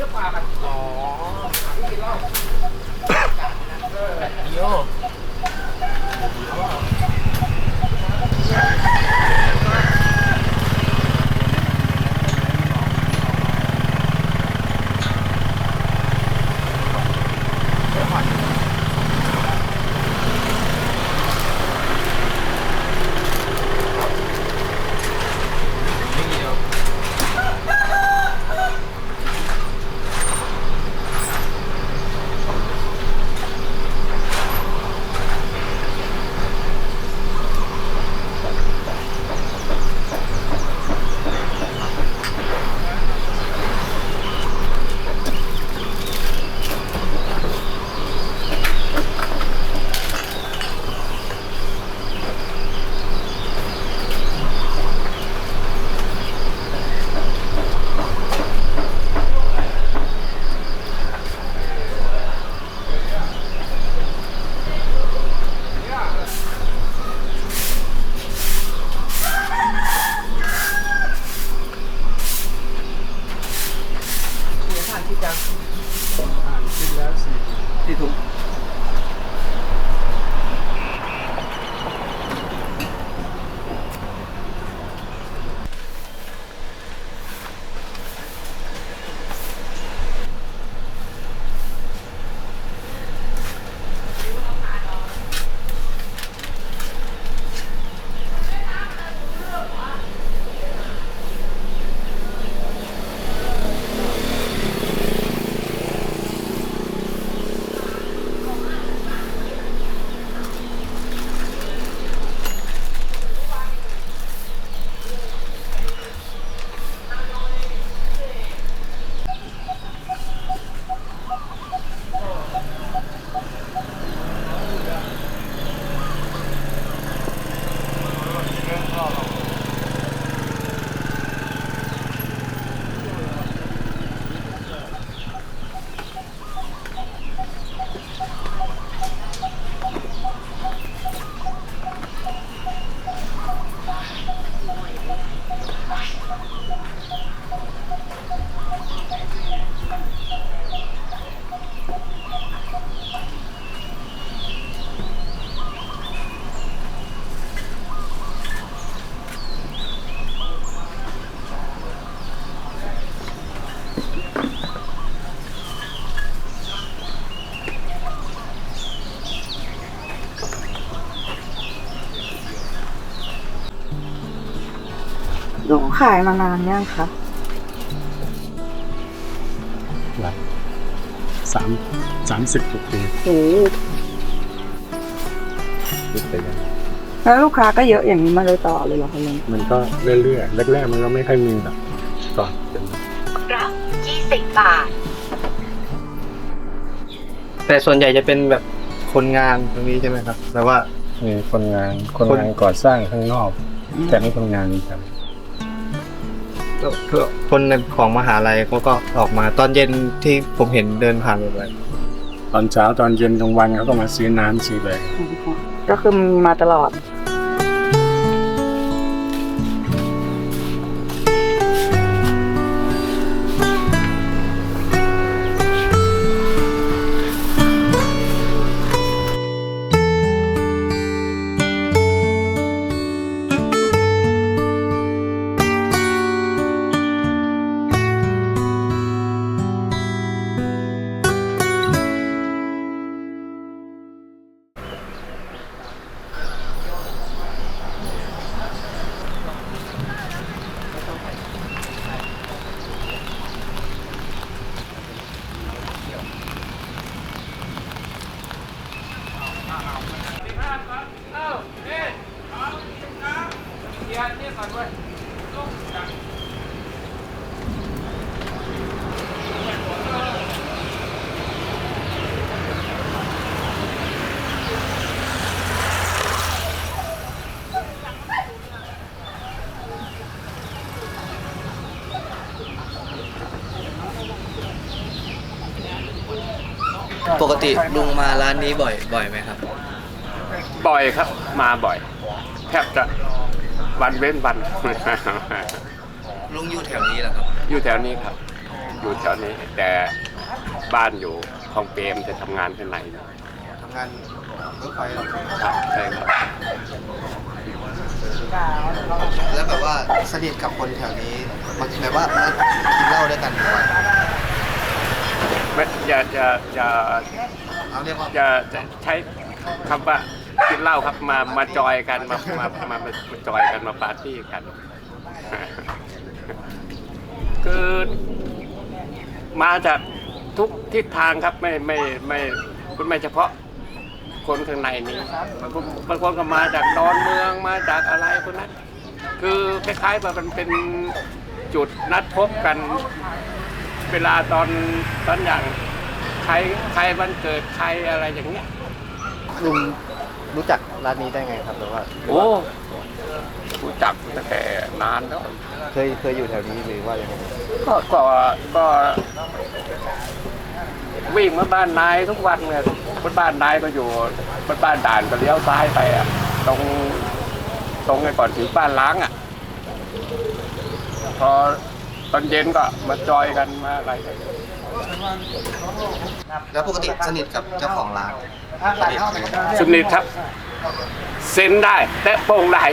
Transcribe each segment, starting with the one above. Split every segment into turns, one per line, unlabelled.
ลือกปลากัน
อ๋อ
กินเหล้า
โย
คุณผ่านคิดยัง
กินแล้ว สี่
สี่ ถุง
หนูขายมานานยังคะ
หลักสามสามสิบกว่าปี
โอ้
คิดไปแล้ว
แล้วลูกค้าก็เยอะอย่างนี้มาเลยตลอดเลยเหรอคะลุง
มันก็เรื่อยๆแรกๆมันก็ไม่ค่อยมีแบบก่อนเป็น
รับ20บาท
แต่ส่วนใหญ่จะเป็นแบบคนงานตรงนี้ใช่ไหมครับแต่ว่า
มีคนงานคน
คน
งานก่อสร้างข้างนอก แต่ไม่คนงานครับ
คนของมหาลัยเขาก็ออกมา ตอนเย็นที่ผมเห็นเดินผ่านไป
ตอนเช้าตอนเย็นกลางวันเขาก็มาซื้อน้ำซื้ออะไร
ก็คือมีมาตลอด
กติลุงมาร้านนี้บ่อยบ่อยไหมครับ
บ่อยครับ มาบ่อย แทบจะวันเว้นวัน
ลุงอยู่แถวนี้เหรอครับ
อยู่แถวนี้ครับ
อื
อยู่แถวนี้ แต่บ้านอยู่คลองเปรมจะทำงานข้างในนะ
ทำงานรถไฟ
ครับใช่ครับ
แล้วแบบว่าสนิทกับคนแถวนี้บางทีแบบว่ากินเหล้าด้วยกันบ่อย
ไม่จะจะจะ
เอาเรียกว่า
จะจะใช้คำว่ากินเหล้าครับมามาจอยกันมามามามามาจอยกันมาปาร์ตี้กันคือมาจากทุกทิศทางครับไม่ไม่ไม่คุณไม่เฉพาะคนข้างในนี้บางคนบางคนก็มาจากดอนเมืองมาจากอะไรคนนั้น คือคล้ายๆว่ามันเป็นจุดนัดพบกัน เวลาตอนตอนอย่างใครใครวันเกิดใครอะไรอย่างเงี้ย
ลุงรู้จักร้านนี้ได้ไงครับหรือว่า
โอ้รู้จักตั้งแต่นานแล้ว
เคยเคยอยู่แถวนี้หรือว่ายังไง
ก็ก็ก็วิ่งมาบ้านนายทุกวันเลยบนบ้านนายก็อยู่บนบ้านด่านก็เลี้ยวซ้ายไปอะ ตรงตรงไอ้ก่อนถึงบ้านล้างอะ พอ ตอนเย็นก็มาจอยกันมาอะไรกัน
แล้วปกติสนิทกับเจ้าของร้าน
สนิทครับ เซ็นได้ แต่โป้งได้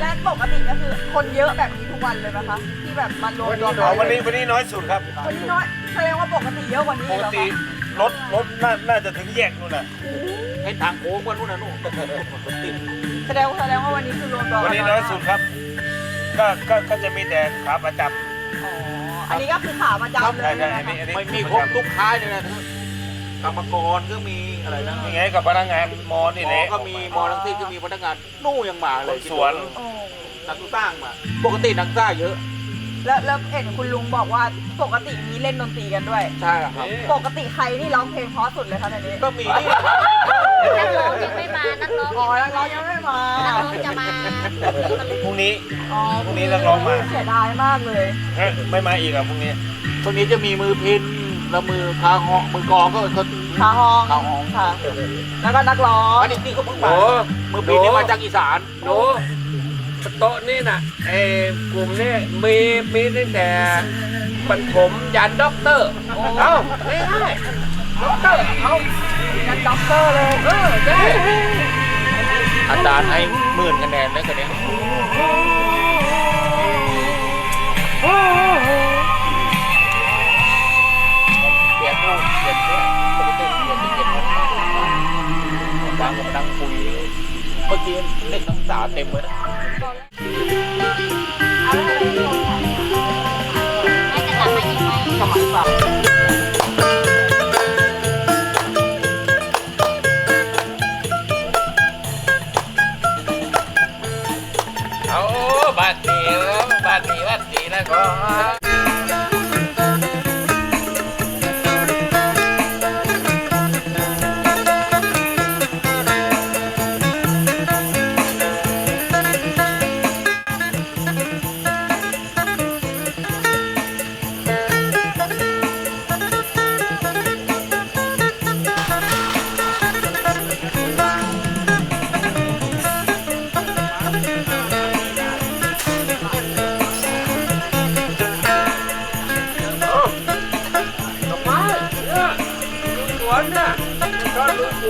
และปกติก็คือคนเยอะแบบนี้ทุกวันเลยไหมคะที่แบบมารวมตัวกั
วันนี้วันนี้น้อยสุดครับ
วันนี้น้อย แสดงว่าปกติเยอะกว่านี้
ป
อี
ก
เหรอ
ติ
คะ
รถรถน่าน่าจะถึงแยกนู่นน่ะให้ทางโค้งว่านู่นน่ะนู่นติด
แสดงแสดงว่าวันนี้คือรวมตัวกั
วันนี้น้อยสุดครับก็ก็ก็จะมีแต่ขาประจ
อ๋ออันนี้ก็คือขามาำจำเล
ใช่
ย
ใช่
ใช่ไหม
อันนี้
คะ
อันนี้
ไม่มีครบทุกท้ายเลยนะกรรมกรก็มีอะไรนะ
ยังไงกับพนักงานมอนี่
ห
แห
มอ
ละ
ก็มีหมอทั้งสิ้นก็มีพนักงานนู่ยังมาเลย
สวน
โอ้
นักสร้างมา ปกตินักสร้างเยอะ
แล้วแล้วเห็นคุณลุงบอกว่าปกติมีเล่นดนตรีกันด้วย
ใช่ครับ
ปกติใครที่ร้องเพลงเพราะสุดเลยคะในนี้
ก็มีนี่
นักร้องยังไม่มา นักร้อง
อ๋อนักร้องยังไม่มา
นักร้องจะมา
พรุ่งนี้
อ๋อ
พรุ่งนี้นักร้องมา
เสียดายมากเลย
เอ๊ะไม่มาอีกอะพรุ่งนี้
ตรงนี้จะมีมือพินแล้วมือคาหอกมือกลองก็เขา
ขาห้อง
ขาหอง
ค่ะ แล้วก็นักร้อง
อันนี้นี่ก็เพิ่งมามือพินนี่มาจากอีสาน
โน้ โต๊ะนี่น่ะไอ้กลุ่มนี่มีมีตั้งแต่ปฐมยันด็อกเตอร์เอ้าง่ายๆด็อกเตอร์เอา
นักด็อกเตอร์เลย
เออได้
อาจารย์ให้หมื่นคะแนนนะคนเนี้ยเปลี่ยนรูปเปลี่ยนด้วยปกติเปลี่ยนที่เปลี่ยนบางก็มานั่งคุยเมื่อกี้ เด็กนักศึกษาเต็มเลยนะ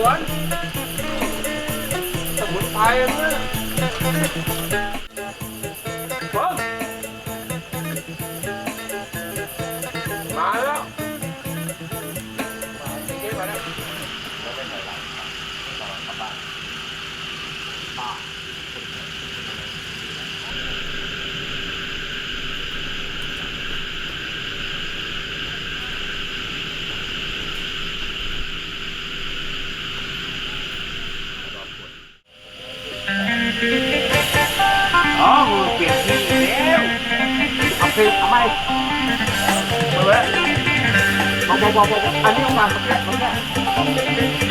วนสมุนไพ
ร อ๋
อเปลี่ยนที่แล้วเอาไปเอาไปเอา
ไปบอกบอกบอกอันนี้ออกมาเแค่เมาแค่